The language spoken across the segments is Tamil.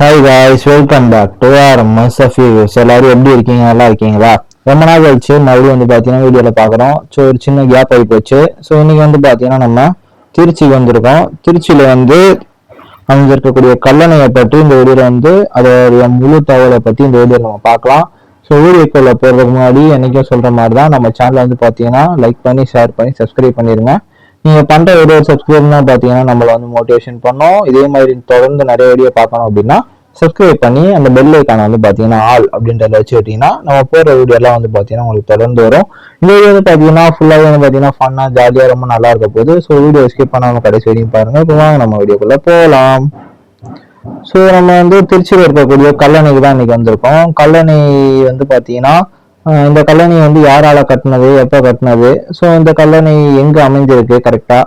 Hi guys welcome back to our mustuff use எல்லாரும் எப்படி இருக்கீங்க? நல்லா இருக்கீங்களா? ரொம்ப நாள் கழிச்சு மறுபடியும் வந்து பார்த்தீங்கன்னா வீடியோவில் பார்க்குறோம் ஸோ ஒரு சின்ன கேப் ஆகி போச்சு. ஸோ இன்னைக்கு வந்து பார்த்தீங்கன்னா நம்ம திருச்சிக்கு வந்திருக்கோம். திருச்சியில் வந்து அங்கே இருக்கக்கூடிய கல்லணையை பற்றி இந்த வீடியோவில் வந்து அதோடைய முழு தகவலை பற்றி இந்த வீடியோவில் நம்ம பார்க்கலாம். ஸோ வீடியோக்குள்ள போகிறதுக்கு முன்னாடி என்னைக்கும் சொல்கிற மாதிரி தான் நம்ம சேனலை வந்து பார்த்தீங்கன்னா லைக் பண்ணி ஷேர் பண்ணி சப்ஸ்கிரைப் பண்ணிடுங்க நீங்க பண்ற வீடியோ சப்ஸ்கிரைப் தான் பாத்தீங்கன்னா நம்மள வந்து மோட்டிவேஷன் பண்ணோம். இதே மாதிரி தொடர்ந்து நிறைய வீடியோ பார்க்கணும் அப்படின்னா சப்ஸ்கிரைப் பண்ணி அந்த பெல் ஐக்கான வந்து பாத்தீங்கன்னா ஆல் அப்படின்றத வச்சு விட்டீங்கன்னா நம்ம போற வீடியோ எல்லாம் வந்து பாத்தீங்கன்னா உங்களுக்கு தொடர்ந்து வரும். இந்த வீடியோ வந்து பாத்தீங்கன்னா ஃபுல்லாக வந்து பாத்தீங்கன்னா ஃபன்னா ஜாலியாக ரொம்ப நல்லா இருக்க போகுது. ஸோ வீடியோ ஸ்கிப் பண்ணாமல் கடைசி வரைக்கும் பாருங்க. இப்போ வாங்க நம்ம வீடியோக்குள்ள போகலாம் ஸோ நம்ம வந்து திருச்சியில் இருக்கக்கூடிய கல்லணைக்கு தான் இன்னைக்கு வந்திருக்கோம். கல்லணை வந்து பாத்தீங்கன்னா இந்த கல்லணை வந்து யாரால கட்டினது? எப்போ கட்டினது? ஸோ இந்த கல்லணை எங்கே அமைஞ்சிருக்கு கரெக்டாக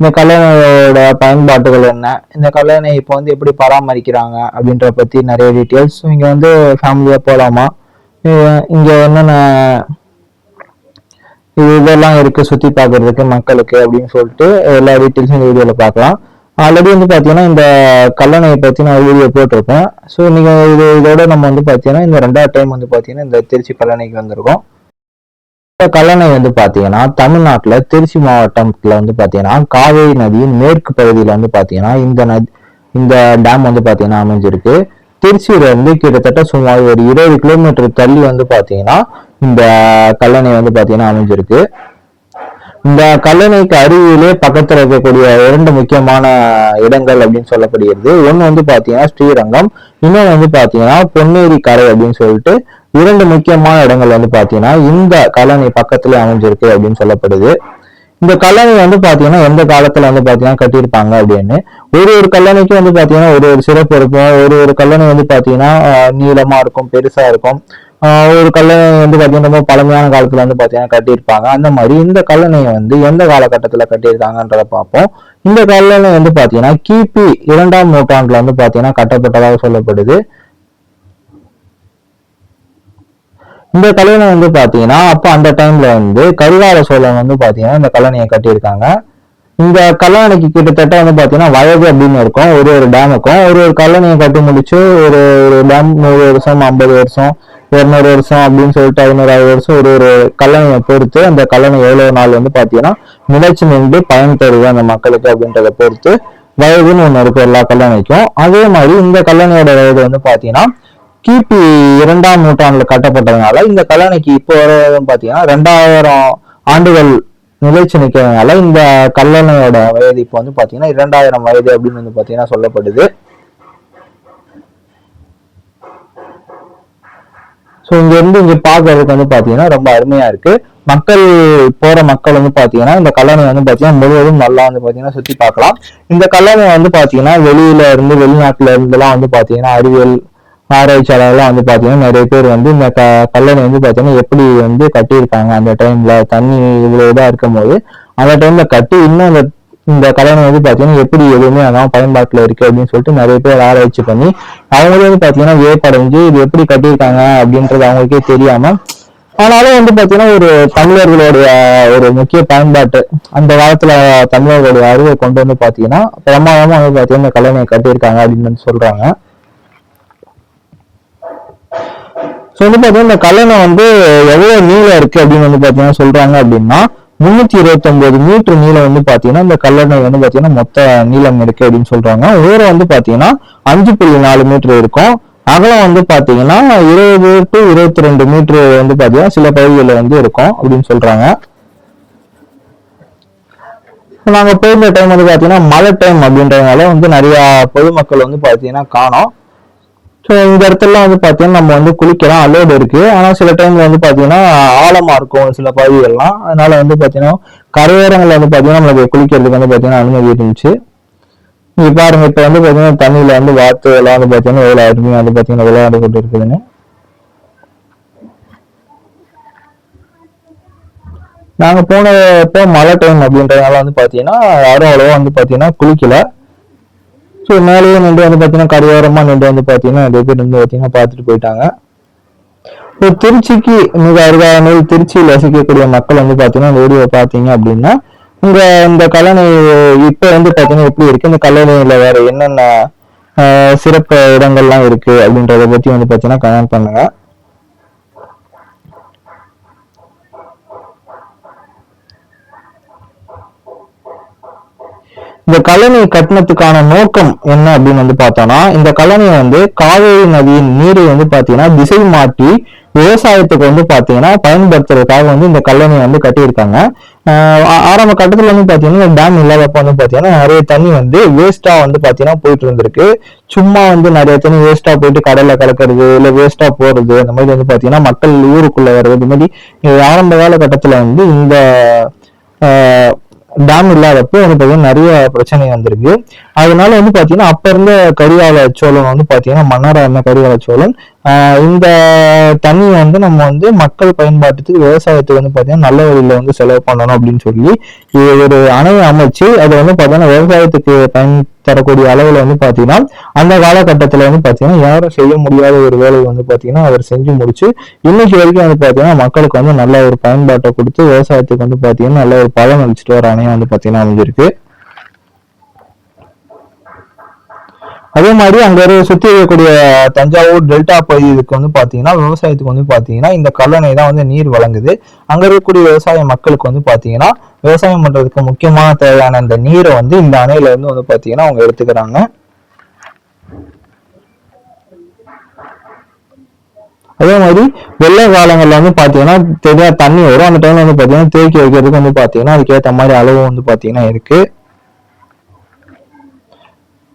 இந்த கல்லணையோட பயன்பாட்டுகள் என்ன? இந்த கல்லணை இப்போ வந்து எப்படி பராமரிக்கிறாங்க அப்படின்ற பற்றி நிறைய டீட்டெயில்ஸ் இங்கே வந்து ஃபேமிலியாக போகலாமா இங்கே என்னென்ன இது இதெல்லாம் இருக்குது சுற்றி பார்க்குறதுக்கு மக்களுக்கு அப்படின்னு சொல்லிட்டு எல்லா டீட்டெயில்ஸும் இந்த வீடியோவில் பார்க்கலாம். ஆல்ரெடி வந்து பார்த்தீங்கன்னா இந்த கல்லணையை பற்றி நான் வீடியோ போட்டிருப்பேன் ஸோ நீங்கள் இது இதோட நம்ம வந்து பார்த்தீங்கன்னா இந்த ரெண்டாவது டைம் வந்து பார்த்தீங்கன்னா இந்த திருச்சி கல்லணைக்கு வந்திருக்கோம். இந்த கல்லணை வந்து பார்த்தீங்கன்னா தமிழ்நாட்டில் திருச்சி மாவட்டத்தில் வந்து பார்த்தீங்கன்னா காவேரி நதியின் மேற்கு பகுதியில் வந்து பார்த்தீங்கன்னா இந்த நதி இந்த டேம் வந்து பார்த்தீங்கன்னா அமைஞ்சிருக்கு. திருச்சியில இருந்து கிட்டத்தட்ட சுமார் ஒரு இருபது கிலோமீட்டர் தள்ளி வந்து பார்த்தீங்கன்னா இந்த கல்லணை வந்து பார்த்தீங்கன்னா அமைஞ்சிருக்கு. இந்த கல்லணைக்கு அருகிலே பக்கத்துல இருக்கக்கூடிய இரண்டு முக்கியமான இடங்கள் அப்படின்னு சொல்லப்படுகிறது. ஒன்னு வந்து பாத்தீங்கன்னா ஸ்ரீரங்கம் இன்னொன்று வந்து பாத்தீங்கன்னா பொன்னேரி கரை அப்படின்னு சொல்லிட்டு இரண்டு முக்கியமான இடங்கள் வந்து பாத்தீங்கன்னா இந்த கல்லணை பக்கத்துல அமைஞ்சிருக்கு அப்படின்னு சொல்லப்படுது. இந்த கல்லணை வந்து பாத்தீங்கன்னா எந்த காலத்துல வந்து பாத்தீங்கன்னா கட்டியிருப்பாங்க அப்படின்னு. ஒரு ஒரு கல்லணைக்கும் வந்து பாத்தீங்கன்னா ஒரு ஒரு சிறப்பு இருக்கும். ஒரு ஒரு கல்லணை வந்து பாத்தீங்கன்னா நீளமா இருக்கும் பெருசா இருக்கும். ஒரு கல்லணை வந்து பார்த்தீங்கன்னா ரொம்ப பழமையான காலத்துல வந்து பார்த்தீங்கன்னா கட்டியிருப்பாங்க. அந்த மாதிரி இந்த கல்லணையை வந்து எந்த காலகட்டத்தில் கட்டியிருக்காங்கன்றத பார்ப்போம். இந்த கல்லணை வந்து பார்த்தீங்கன்னா கிபி இரண்டாம் நூற்றாண்டுல வந்து பார்த்தீங்கன்னா கட்டப்பட்டதாக சொல்லப்படுது. இந்த கல்லணை வந்து பார்த்தீங்கன்னா அப்போ அந்த டைம்ல வந்து கரிகால சோழன் வந்து பார்த்தீங்கன்னா இந்த கல்லணையை கட்டியிருக்காங்க. இந்த கல்லணைக்கு கிட்டத்தட்ட வந்து பார்த்தீங்கன்னா வயது அப்படின்னு இருக்கும். ஒரு ஒரு டேமுக்கும் ஒரு ஒரு கல்லணையை கட்டி முடிச்சு ஒரு ஒரு டேம் நூறு வருஷம் ஐம்பது வருஷம் இரநூறு வருஷம் அப்படின்னு சொல்லிட்டு ஐநூறாயிரம் வருஷம் ஒரு ஒரு கல்லணையை பொறுத்து அந்த கல்லணை எவ்வளவு நாள் வந்து பாத்தீங்கன்னா நிலைச்சு நின்று பயன் தருது அந்த மக்களுக்கு அப்படின்றத பொறுத்து வயதுன்னு ஒண்ணு இருக்கு எல்லா கல்லணைக்கும். அதே மாதிரி இந்த கல்லணையோட வயது வந்து பாத்தீங்கன்னா கிபி இரண்டாம் நூற்றாண்டுல கட்டப்பட்டதுனால இந்த கல்லணைக்கு இப்போ வர பாத்தீங்கன்னா ரெண்டாயிரம் ஆண்டுகள் நிலைச்சு நிற்கிறதுனால இந்த கல்லணையோட வயது இப்போ வந்து பாத்தீங்கன்னா இரண்டாயிரம் வயது அப்படின்னு வந்து பாத்தீங்கன்னா சொல்லப்படுது. ஸோ இங்கேருந்து இங்கே பார்க்கறதுக்கு வந்து பார்த்தீங்கன்னா ரொம்ப அருமையாக இருக்குது மக்கள் போகிற மக்கள் வந்து பார்த்தீங்கன்னா இந்த கல்லணை வந்து பார்த்தீங்கன்னா முழுவதும் நல்லா வந்து பார்த்தீங்கன்னா சுற்றி பார்க்கலாம். இந்த கல்லணை வந்து பார்த்தீங்கன்னா வெளியில இருந்து வெளிநாட்டில இருந்துலாம் வந்து பார்த்தீங்கன்னா அறிவியல் ஆராய்ச்சியாளர்லாம் வந்து பார்த்தீங்கன்னா நிறைய பேர் வந்து இந்த க கல்லணை வந்து பார்த்தீங்கன்னா எப்படி வந்து கட்டியிருக்காங்க அந்த டைம்ல தண்ணி இவ்வளோ இதாக இருக்கும் போது அந்த டைம்ல கட்டி இன்னும் அந்த இந்த கடன் வந்து பாத்தீங்கன்னா எப்படி எதுவுமே அதான் பயன்பாட்டுல இருக்கு அப்படின்னு சொல்லிட்டு நிறைய பேர் ஆராய்ச்சி பண்ணி அவங்களே வந்து பாத்தீங்கன்னா வியப்படைஞ்சு இது எப்படி கட்டியிருக்காங்க அப்படின்றது அவங்களுக்கே தெரியாம ஆனாலும் வந்து பாத்தீங்கன்னா ஒரு தமிழர்களுடைய ஒரு முக்கிய பயன்பாட்டு அந்த காலத்துல தமிழர்களுடைய அறிவை கொண்டு வந்து பாத்தீங்கன்னா பிரமாதமா வந்து பாத்தீங்கன்னா இந்த கல்லணையை கட்டியிருக்காங்க அப்படின்னு சொல்கிறாங்க சொல்றாங்க. ஸோ வந்து பார்த்தீங்கன்னா இந்த கல்லணை வந்து எவ்வளவு நீளம் இருக்கு அப்படின்னு வந்து பார்த்தீங்கன்னா சொல்றாங்க அப்படின்னா முன்னூத்தி இருபத்தொன்பது மீட்டர் நீளம் வந்து பாத்தீங்கன்னா இந்த கல்லணை வந்து பாத்தீங்கன்னா மொத்த நீளம் இருக்கு அப்படின்னு சொல்றாங்க. உயரம் வந்து பாத்தீங்கன்னா அஞ்சு புள்ளி நாலு மீட்டர் இருக்கும். அகலம் வந்து பார்த்தீங்கன்னா இருபது டு இருபத்தி ரெண்டு மீட்டர் வந்து பார்த்தீங்கன்னா சில பகுதிகளில் வந்து இருக்கும் அப்படின்னு சொல்றாங்க. நாங்க போயிருந்த டைம் வந்து பார்த்தீங்கன்னா மழை டைம் அப்படின்றதுனால வந்து நிறைய பொதுமக்கள் வந்து பார்த்தீங்கன்னா காணோம். ஸோ இந்த இடத்துல வந்து பார்த்தீங்கன்னா நம்ம வந்து குளிக்கலாம் அலோடு இருக்கு ஆனால் சில டைம்ல வந்து பார்த்தீங்கன்னா ஆழமா இருக்கும் சில பகுதிகள்லாம் அதனால வந்து பார்த்தீங்கன்னா கரையோரங்களில் வந்து பார்த்தீங்கன்னா நம்மளுக்கு குளிக்கிறதுக்கு வந்து பார்த்தீங்கன்னா அனுமதி இருந்துச்சு இங்கே பாருங்க இப்போ வந்து பார்த்தீங்கன்னா தண்ணியில் வந்து வாத்து எல்லாம் வந்து பார்த்தீங்கன்னா எவ்வளோ அருமையாக வந்து பார்த்தீங்கன்னா விளையாண்டு கொண்டு இருக்குதுன்னு நாங்க போனப்போ மழை டைம் அப்படின்றதுனால வந்து பார்த்தீங்கன்னா யாரும் அவ்வளோவா வந்து பார்த்தீங்கன்னா குளிக்கல ஸோ மேலேயே நின்று வந்து பார்த்தீங்கன்னா கரையோரமாக நின்று வந்து பார்த்தீங்கன்னா நிறைய பேர் வந்து பார்த்தீங்கன்னா பார்த்துட்டு போயிட்டாங்க. இப்போ திருச்சிக்கு மிக அருகாமையில் திருச்சியில் வசிக்கக்கூடிய மக்கள் வந்து பார்த்தீங்கன்னா அந்த வீடியோ பார்த்தீங்க அப்படின்னா இந்த இந்த கல்லணை இப்போ வந்து பார்த்தீங்கன்னா எப்படி இருக்கு? இந்த கல்லணையில் வேற என்னென்ன சிறப்பு இடங்கள்லாம் இருக்கு அப்படின்றத பத்தி வந்து பார்த்தீங்கன்னா கமெண்ட் பண்ணுங்க. இந்த கல்லணை கட்டணத்துக்கான நோக்கம் என்ன அப்படின்னு வந்து பார்த்தோம்னா இந்த கல்லணையை வந்து காவேரி நதியின் நீரை வந்து பாத்தீங்கன்னா திசை மாற்றி விவசாயத்துக்கு வந்து பாத்தீங்கன்னா பயன்படுத்துறதுக்காக வந்து இந்த கல்லணையை வந்து கட்டியிருக்காங்க. ஆஹ் ஆரம்ப கட்டத்துல வந்து பாத்தீங்கன்னா டேம் இல்லாதப்ப வந்து பாத்தீங்கன்னா நிறைய தண்ணி வந்து வேஸ்டா வந்து பாத்தீங்கன்னா போயிட்டு இருந்திருக்கு. சும்மா வந்து நிறைய தண்ணி வேஸ்டா போயிட்டு கடல்ல கலக்கிறது இல்ல வேஸ்டா போறது அந்த மாதிரி வந்து பாத்தீங்கன்னா மக்கள் ஊருக்குள்ள வர்றது. இந்த மாதிரி ஆரம்ப காலகட்டத்துல வந்து இந்த டேம் இல்லாதப்போ வந்து பாத்தீங்கன்னா நிறைய பிரச்சனை வந்திருக்கு. அதனால வந்து பாத்தீங்கன்னா அப்ப இருந்த கரிகால சோழன் வந்து பாத்தீங்கன்னா மன்னரா இருந்த கரிகால சோழன் இந்த தண்ணி வந்து நம்ம வந்து மக்கள் பயன்பாட்டுக்கு விவசாயத்துக்கு வந்து பார்த்தீங்கன்னா நல்ல வழியில் வந்து செலவு பண்ணணும் அப்படின்னு சொல்லி இது ஒரு அணையை அமைச்சு அதை வந்து பார்த்தீங்கன்னா விவசாயத்துக்கு பயன் தரக்கூடிய அளவில் வந்து பார்த்தீங்கன்னா அந்த காலகட்டத்தில் வந்து பார்த்தீங்கன்னா யாரும் செய்ய முடியாத ஒரு வேலையை வந்து பார்த்தீங்கன்னா அவர் செஞ்சு முடிச்சு இன்னைக்கு வரைக்கும் வந்து பார்த்தீங்கன்னா மக்களுக்கு வந்து நல்ல ஒரு பயன்பாட்டை கொடுத்து விவசாயத்துக்கு வந்து பார்த்தீங்கன்னா நல்ல ஒரு பலன் அளிச்சுட்டு வர அணையாக வந்து பார்த்தீங்கன்னா அமைஞ்சிருக்கு. அதே மாதிரி அங்கே சுற்றி இருக்கக்கூடிய தஞ்சாவூர் டெல்டா பகுதிக்கு வந்து பார்த்தீங்கன்னா விவசாயத்துக்கு வந்து பார்த்தீங்கன்னா இந்த கல்லணை தான் வந்து நீர் வழங்குது. அங்கே இருக்கக்கூடிய விவசாய மக்களுக்கு வந்து பார்த்தீங்கன்னா விவசாயம் பண்ணுறதுக்கு முக்கியமான தேவையான அந்த நீரை வந்து இந்த அணையில இருந்து வந்து பார்த்தீங்கன்னா அவங்க எடுத்துக்கிறாங்க. அதே மாதிரி வெள்ளை காலங்களில் வந்து பார்த்தீங்கன்னா தெரியா தண்ணி வரும். அந்த டைம்ல வந்து பார்த்தீங்கன்னா தேக்கி வைக்கிறதுக்கு வந்து பார்த்தீங்கன்னா அதுக்கேற்ற மாதிரி அளவு வந்து பார்த்தீங்கன்னா இருக்குது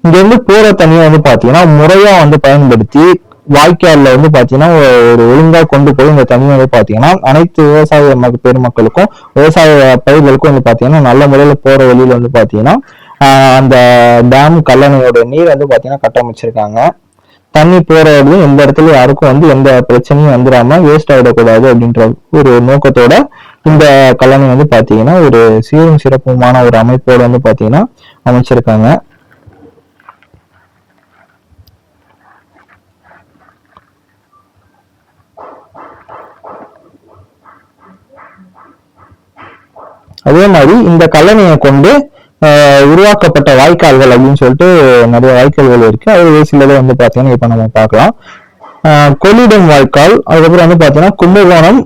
இங்க இருந்து போற தண்ணியை வந்து பாத்தீங்கன்னா முறையா வந்து பயன்படுத்தி வாய்க்கால்ல வந்து பாத்தீங்கன்னா ஒரு ஒழுங்கா கொண்டு போய் இந்த தண்ணியை வந்து பாத்தீங்கன்னா அனைத்து விவசாய மக்க- பெருமக்களுக்கும் விவசாய பயிர்களுக்கும் வந்து பாத்தீங்கன்னா நல்ல முறையில போற வழியில வந்து பாத்தீங்கன்னா அந்த டேம் கல்லணையோட நீர் வந்து பாத்தீங்கன்னா கட்டமைச்சிருக்காங்க தண்ணி போற வழியும் எந்த இடத்துல யாருக்கும் வந்து எந்த பிரச்சனையும் வந்துடாம வேஸ்ட் ஆகிடக்கூடாது அப்படின்ற ஒரு நோக்கத்தோட இந்த கல்லணை வந்து பாத்தீங்கன்னா ஒரு சீரும் சிறப்புமான ஒரு அமைப்போட வந்து பாத்தீங்கன்னா அமைச்சிருக்காங்க. அதே மாதிரி இந்த கல்லணையை கொண்டு உருவாக்கப்பட்ட வாய்க்கால்கள் அப்படின்னு சொல்லிட்டு நிறைய வாய்க்கால்கள் இருக்கு. அது சிலதை வந்து பார்த்தீங்கன்னா இப்போ நம்ம பார்க்கலாம். கொள்ளிடம் வாய்க்கால் அதுக்கப்புறம் வந்து பார்த்தீங்கன்னா கும்பகோணம்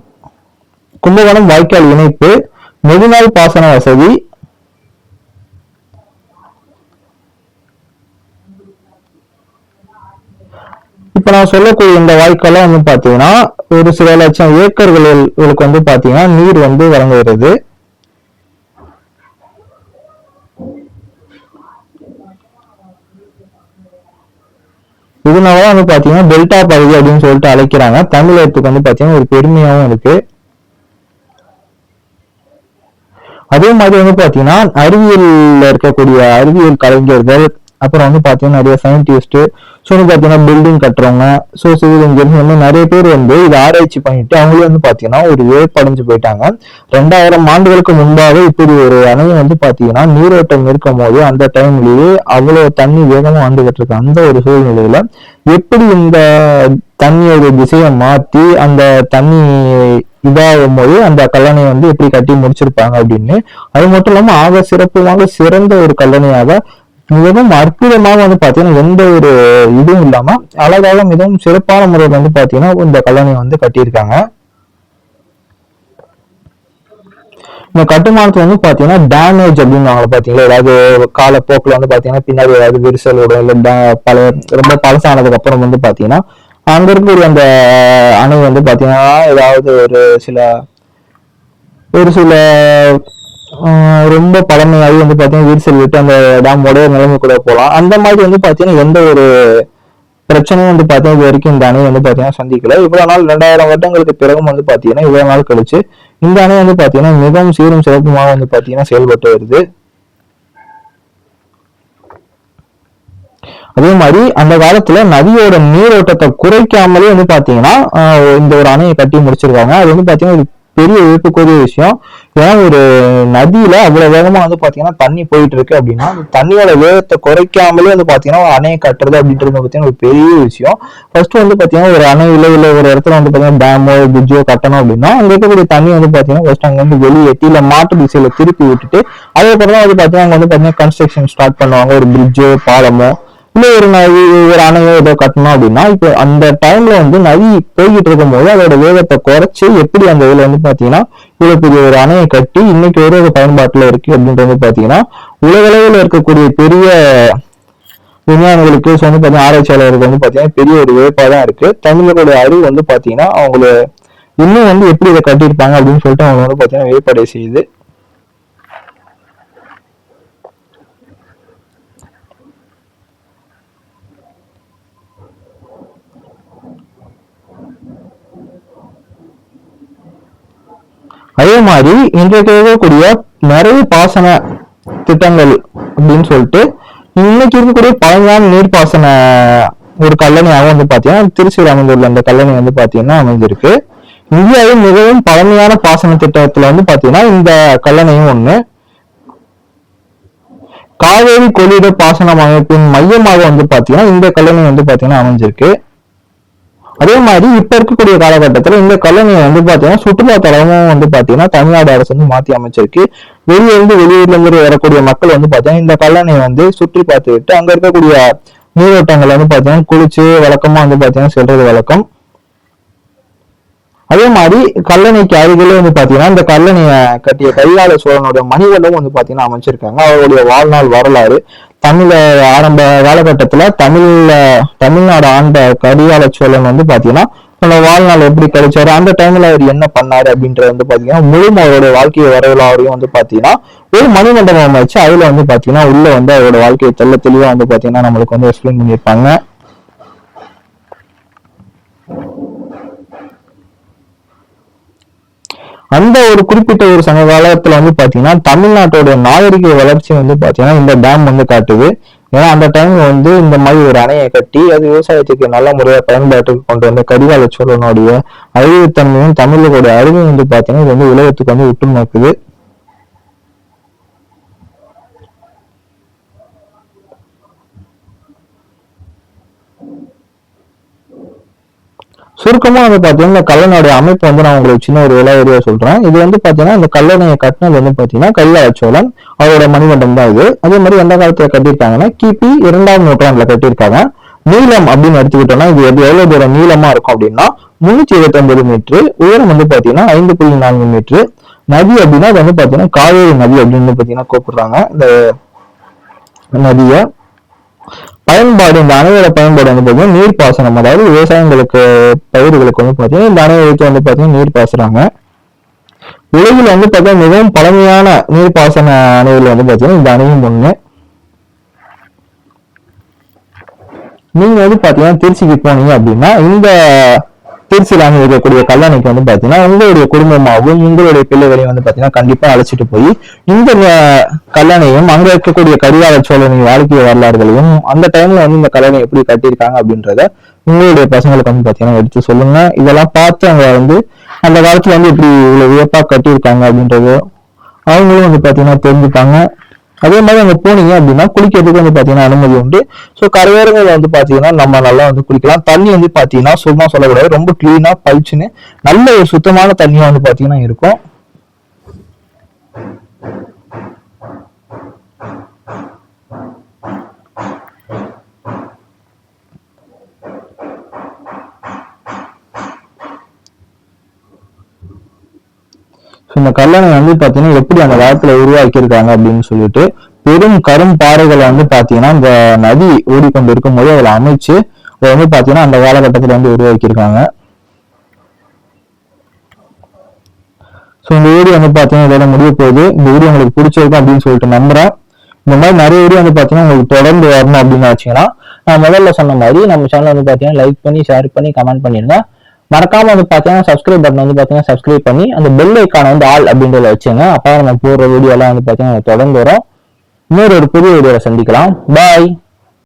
கும்பகோணம் வாய்க்கால் இணைப்பு நெடுநாள் பாசன வசதி இப்ப நான் சொல்லக்கூடிய இந்த வாய்க்கால்லாம் வந்து பாத்தீங்கன்னா ஒரு சில லட்சம் ஏக்கர்களுக்கு வந்து பாத்தீங்கன்னா நீர் வந்து வழங்குகிறது. இதனால வந்து பாத்தீங்கன்னா டெல்டா பகுதி அப்படின்னு சொல்லிட்டு அழைக்கிறாங்க. தமிழகத்துக்கு வந்து பாத்தீங்கன்னா ஒரு பெருமையாவும் இருக்கு. அதே மாதிரி வந்து பாத்தீங்கன்னா அறிவியலில் இருக்கக்கூடிய அறிவியல் கலைஞர்கள் அப்புறம் வந்து பார்த்தீங்கன்னா நிறைய சயின்டிஸ்ட்டு ஸோ வந்து பார்த்தீங்கன்னா பில்டிங் கட்டுறவங்க ஸோ சிவில் இன்ஜினியர்ஸ் இந்த நிறைய பேர் வந்து இதை ஆராய்ச்சி பண்ணிட்டு அவங்களே வந்து பார்த்தீங்கன்னா ஒரு வேப்படைஞ்சு போயிட்டாங்க. ரெண்டாயிரம் ஆண்டுகளுக்கு முன்பாக இப்படி ஒரு அணையை வந்து பார்த்தீங்கன்னா நீரோட்டம் இருக்கும் போது அந்த டைம்லேயே அவ்வளோ தண்ணி வேகமாக வந்துகிட்டு இருக்கு அந்த ஒரு சூழ்நிலையில எப்படி இந்த தண்ணியோட திசையை மாற்றி அந்த தண்ணி இதாகும் போது அந்த கல்லணையை வந்து எப்படி கட்டி முடிச்சிருப்பாங்க அப்படின்னு அது மட்டும் இல்லாமல் ஆக சிறப்புமாக சிறந்த ஒரு கல்லணையாக மிகவும் அற்புதமாக வந்து பாத்தீங்கன்னா எந்த ஒரு இதுவும் இல்லாம அழகாக மிகவும் சிறப்பான முறையில் வந்து பாத்தீங்கன்னா இந்த கல்லணையை வந்து கட்டியிருக்காங்க. இந்த கட்டுமானத்துல வந்து பாத்தீங்கன்னா டேமேஜ் அப்படின்னு பார்த்தீங்களா? ஏதாவது காலப்போக்கில் வந்து பாத்தீங்கன்னா பின்னாடி ஏதாவது விரிசல் இல்லை பழைய ரொம்ப பழசானதுக்கு அப்புறம் வந்து பாத்தீங்கன்னா அங்க இருக்கக்கூடிய அந்த அணை வந்து பாத்தீங்கன்னா ஏதாவது ஒரு சில ஒரு சில ரொம்ப பழமையாகி வந்து பாத்தீங்கன்னா விரிசல் விட்டு அந்த டேம் உடைய நிலைமை கூட போகலாம். அந்த மாதிரி வந்து பாத்தீங்கன்னா எந்த ஒரு பிரச்சனையும் வந்து பாத்தீங்கன்னா இது வரைக்கும் இந்த அணை வந்து பாத்தீங்கன்னா சந்திக்கல. இவ்வளவு நாள் ரெண்டாயிரம் வருடங்களுக்கு பிறகும் வந்து பாத்தீங்கன்னா இவ்வளவு நாள் கழிச்சு இந்த அணை வந்து பாத்தீங்கன்னா மிகவும் சீரும் சிறப்புமாக வந்து பாத்தீங்கன்னா செயல்பட்டு வருது. அதே மாதிரி அந்த காலத்துல நதியோட நீரோட்டத்தை குறைக்காமலே வந்து பாத்தீங்கன்னா இந்த ஒரு அணையை கட்டி முடிச்சிருக்காங்க. அது வந்து பாத்தீங்கன்னா ஒரு பெரிய வியப்புக்குரிய விஷயம். ஏன்னா ஒரு நதியில அவ்வளவு வேகமா வந்து பாத்தீங்கன்னா தண்ணி போயிட்டு இருக்கு அப்படின்னா தண்ணியோட வேகத்தை குறைக்காமலே வந்து பாத்தீங்கன்னா ஒரு அணையை கட்டுறது அப்படின்றது பாத்தீங்கன்னா ஒரு பெரிய விஷயம். ஃபர்ஸ்ட் வந்து பாத்தீங்கன்னா ஒரு அணையில இல்ல ஒரு இடத்துல வந்து பாத்தீங்கன்னா டேமோ பிரிட்ஜோ கட்டணும் அப்படின்னா அங்க இருக்கக்கூடிய தண்ணி வந்து பாத்தீங்கன்னா ஃபர்ஸ்ட் அங்க இருந்து வெளியேற்றி இல்ல மாட்டு திசையில திருப்பி விட்டுட்டு அதுக்கப்புறம் வந்து பாத்தீங்கன்னா அங்க வந்து பாத்தீங்கன்னா கன்ஸ்ட்ரக்ஷன் ஸ்டார்ட் பண்ணுவாங்க. ஒரு பிரிட்ஜோ பாலமோ இல்லை ஒரு நதி ஒரு அணையோ ஏதோ கட்டணும் அப்படின்னா இப்போ அந்த டைம்ல வந்து நதி போய்கிட்டு இருக்கும்போது அதோட வேகத்தை குறைச்சி எப்படி அந்த இதில் வந்து பார்த்தீங்கன்னா இவ்வளோ பெரிய ஒரு அணையை கட்டி இன்னைக்கு ஒரு ஒரு பயன்பாட்டில் இருக்கு அப்படின்றது பாத்தீங்கன்னா உலகளவில் இருக்கக்கூடிய பெரிய விஞ்ஞானிகளுக்கு வந்து பார்த்தீங்கன்னா ஆராய்ச்சியாளர்களுக்கு வந்து பார்த்தீங்கன்னா பெரிய ஒரு வியப்பா தான் இருக்கு. தமிழர்களுடைய அறிவு வந்து பார்த்தீங்கன்னா அவங்கள இன்னும் வந்து எப்படி இதை கட்டியிருப்பாங்க அப்படின்னு சொல்லிட்டு அவங்க வந்து பார்த்தீங்கன்னா வியப்படைய செய்யுது அதே மாதிரி இன்றைக்கு இருக்கக்கூடிய நிறைய பாசன திட்டங்கள் அப்படின்னு சொல்லிட்டு இன்னைக்கு இருக்கக்கூடிய பழங்கால நீர்ப்பாசன ஒரு கல்லணையாக வந்து பார்த்தீங்கன்னா திருச்சியில் அமைந்துள்ள அந்த கல்லணை வந்து பார்த்தீங்கன்னா அமைஞ்சிருக்கு. இந்தியாவில் மிகவும் பழமையான பாசன திட்டத்துல வந்து பார்த்தீங்கன்னா இந்த கல்லணையும் ஒன்று காவேரி கொள்ளிட பாசன அமைப்பின் மையமாக வந்து பார்த்தீங்கன்னா இந்த கல்லணை வந்து பார்த்தீங்கன்னா அமைஞ்சிருக்கு. அதே மாதிரி இப்ப இருக்கக்கூடிய காலகட்டத்துல இந்த கல்லணையை வந்து பாத்தீங்கன்னா சுற்றுலா தலமும் வந்து பாத்தீங்கன்னா தமிழ்நாடு அரசு வந்து மாத்தி அமைச்சிருக்கு. வெளியே இருந்து வெளியூர்ல இருந்து வரக்கூடிய மக்கள் வந்து பாத்தீங்கன்னா இந்த கல்லணையை வந்து சுற்றி பார்த்துவிட்டு அங்க இருக்கக்கூடிய நீரோட்டங்கள் வந்து பாத்தீங்கன்னா குளிச்சு வழக்கமா வந்து பாத்தீங்கன்னா செல்றது வழக்கம். அதே மாதிரி கல்லணைக்கு அருகிலே வந்து பாத்தீங்கன்னா இந்த கல்லணையை கட்டிய கரிகால சோழனோட மணிகண்டம் வந்து பாத்தீங்கன்னா அமைச்சிருக்காங்க. அவருடைய வாழ்நாள் வரலாறு தமிழ ஆரம்ப காலகட்டத்துல தமிழ்ல தமிழ்நாடு ஆண்ட கரிகால சோழன் வந்து பாத்தீங்கன்னா தன்னோட வாழ்நாள் எப்படி கிடைச்சாரு அந்த டைம்ல அவர் என்ன பண்ணாரு அப்படின்றது வந்து பாத்தீங்கன்னா முழுமை அவருடைய வாழ்க்கை வரலாறையும் வந்து பாத்தீங்கன்னா ஒரு மணிமண்டபம் அமைச்சு அதுல வந்து பாத்தீங்கன்னா உள்ள வந்து அவரோட வாழ்க்கையை தெல்ல தெளிவா வந்து பாத்தீங்கன்னா நம்மளுக்கு வந்து எக்ஸ்பிளைன் பண்ணியிருப்பாங்க. அந்த ஒரு குறிப்பிட்ட ஒரு சங்க காலத்துல வந்து பாத்தீங்கன்னா தமிழ்நாட்டோட நாகரிக வளர்ச்சி வந்து பாத்தீங்கன்னா இந்த டேம் வந்து காட்டுது. ஏன்னா அந்த டைம்ல வந்து இந்த மாதிரி ஒரு அணையை கட்டி அது விவசாயத்துக்கு நல்ல முறையா பயன்பாட்டுக்கு கொண்டு வந்த கரிகால சோழனுடைய அறிவுத்தன்மையும் தமிழர்களுடைய அறிவும் வந்து பாத்தீங்கன்னா இது வந்து உலகத்துக்கு வந்து உற்று நோக்குது சுருக்கமாக வந்து பார்த்தீங்கன்னா இந்த கல்லணையோட அமைப்பு வந்து நான் உங்களுக்கு சின்ன ஒரு விளாயிர சொல்கிறேன் இது வந்து பார்த்தீங்கன்னா இந்த கல்லணையை கட்டினது வந்து பார்த்தீங்கன்னா கரிகால சோழன் அவரோட மணிமண்டம் தான் இது. அதே மாதிரி எந்த காலத்தில் கட்டியிருக்காங்கன்னா கிபி இரண்டாம் நூற்றாண்டில் கட்டியிருக்காங்க. நீளம் அப்படின்னு எடுத்துக்கிட்டோம்னா இது எது- எவ்வளவு தூரம் நீளமா இருக்கும் அப்படின்னா முன்னூத்தி இருபத்தி ஒன்பது மீட்டரு உயரம் வந்து பாத்தீங்கன்னா ஐந்து புள்ளி நான்கு மீட்ரு நதி அப்படின்னா அது வந்து பாத்தீங்கன்னா காவேரி நதி அப்படின்னு வந்து பாத்தீங்கன்னா கூப்பிடுறாங்க. இந்த நதியை பயன்பாடு இந்த அணையோட பயன்பாடு வந்து பார்த்தீங்கன்னா நீர் பாசனம் அதாவது விவசாயங்களுக்கு பயிர்களுக்கு வந்து பார்த்தீங்கன்னா இந்த அணையை வைத்து வந்து பார்த்தீங்கன்னா நீர் பாசுறாங்க. உலகில் வந்து பார்த்தீங்கன்னா மிகவும் பழமையான நீர்ப்பாசன அணைகள் வந்து பார்த்தீங்கன்னா இந்த அணையும் ஒண்ணு. நீங்க வந்து பாத்தீங்கன்னா திருச்சிக்கு போனீங்க அப்படின்னா இந்த திருச்சியில் இருக்கக்கூடிய கல்லணைக்கு வந்து பாத்தீங்கன்னா உங்களுடைய குடும்பமாகவும் உங்களுடைய பிள்ளைகளையும் வந்து பாத்தீங்கன்னா கண்டிப்பா அழைச்சிட்டு போய் இந்த கல்லணையும் அங்க இருக்கக்கூடிய கரிகால சோழனின் வாழ்க்கை வரலாறுகளையும் அந்த டைம்ல வந்து இந்த கல்லணை எப்படி கட்டியிருக்காங்க அப்படின்றத உங்களுடைய பசங்களுக்கு வந்து பாத்தீங்கன்னா எடுத்து சொல்லுங்க. இதெல்லாம் பார்த்து அவங்க வந்து அந்த காலத்துல வந்து இப்படி இவ்வளவு வியப்பா கட்டியிருக்காங்க அப்படின்றத அவங்களும் வந்து பாத்தீங்கன்னா தெரிஞ்சுப்பாங்க. அதே மாதிரி அங்கே போனீங்க அப்படின்னா குளிக்கிறதுக்கு வந்து பார்த்தீங்கன்னா அனுமதி உண்டு. ஸோ கரையோரங்கள் வந்து பார்த்தீங்கன்னா நம்ம நல்லா வந்து குளிக்கலாம். தண்ணி வந்து பார்த்தீங்கன்னா சும்மா சொல்லக்கூடாது. ரொம்ப க்ளீனாக பளிச்சுன்னு நல்ல ஒரு சுத்தமான தண்ணியாக வந்து பார்த்தீங்கன்னா இருக்கும். இந்த கல்லணை வந்து பாத்தீங்கன்னா எப்படி அந்த காலத்துல உருவாக்கியிருக்காங்க அப்படின்னு சொல்லிட்டு பெரும் கரும் பாறைகளை வந்து பாத்தீங்கன்னா இந்த நதி ஓடிக்கொண்டு இருக்கும்போது அதில் அமைச்சு அதை வந்து பாத்தீங்கன்னா அந்த காலகட்டத்துல வந்து உருவாக்கியிருக்காங்க. ஸோ இந்த வீடியோ வந்து பார்த்தீங்கன்னா இதோட முடிய போகுது. இந்த வீடியோ உங்களுக்கு பிடிச்சிருக்கும் அப்படின்னு சொல்லிட்டு நம்புறேன். இந்த மாதிரி நிறைய வீடியோ வந்து பார்த்தீங்கன்னா உங்களுக்கு தொடர்ந்து வரணும் அப்படின்னு வச்சீங்கன்னா நான் முதல்ல சொன்ன மாதிரி நம்ம சேனல் வந்து பார்த்தீங்கன்னா லைக் பண்ணி ஷேர் பண்ணி கமெண்ட் பண்ணியிருந்தேன் மறக்காம வந்து பாத்தீங்கன்னா சப்ஸ்கிரைப் பட்டன் வந்து பாத்தீங்கன்னா சப்ஸ்கிரைப் பண்ணி அந்த பெல் ஐக்கான வந்து ஆல் அப்படின்றத வச்சுங்க. அப்போ நம்ம போடுற வீடியோ எல்லாம் வந்து பாத்தீங்கன்னா தொடர்ந்து வரும். இன்னொரு ஒரு புது வீடியோல சந்திக்கலாம். பாய்